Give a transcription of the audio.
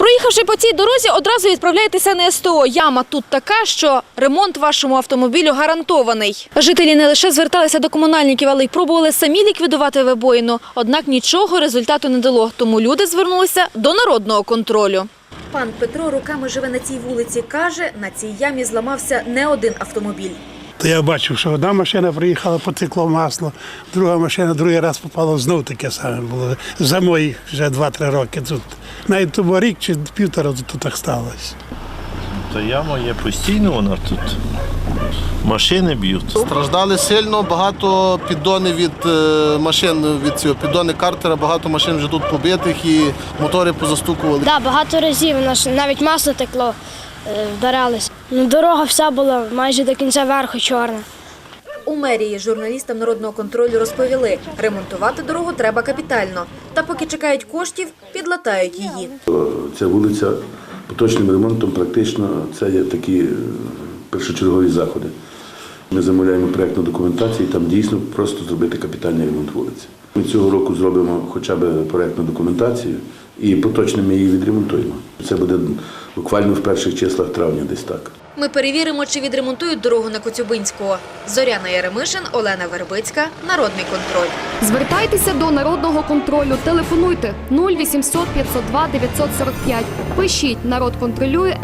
Приїхавши по цій дорозі, одразу відправляєтеся на СТО. Яма тут така, що ремонт вашому автомобілю гарантований. Жителі не лише зверталися до комунальників, але й пробували самі ліквідувати вибоїну. Однак нічого результату не дало. Тому люди звернулися до народного контролю. Пан Петро руками живе на цій вулиці. Каже, на цій ямі зламався не один автомобіль. То я бачив, що одна машина приїхала, потекло масло, друга машина другий раз попала знов таке саме було. За мої вже 2-3 роки тут. Навіть тому рік чи півтора тут так сталося. Та яма є постійно, вона тут. Машини б'ють. Страждали сильно, багато піддонів від е, машин, від цього піддони картера, багато машин вже тут побитих і мотори позастукували. Да, багато разів навіть масло текло, е. Ну, дорога вся була майже до кінця верху чорна. У мерії журналістам народного контролю розповіли, ремонтувати дорогу треба капітально. Та поки чекають коштів, підлатають її. Ця вулиця поточним ремонтом практично це є такі е, першочергові заходи. Ми замовляємо проєктну документацію, і там дійсно просто зробити капітальний ремонт вулиці. Ми цього року зробимо хоча б проєктну документацію і поточно ми її відремонтуємо. Це буде буквально в перших числах травня, десь так. Ми перевіримо, чи відремонтують дорогу на Коцюбинського. Зоряна Яремишин, Олена Вербицька, Народний контроль. Звертайтеся до народного контролю. Телефонуйте 0800 502 945. Пишіть народ контролює.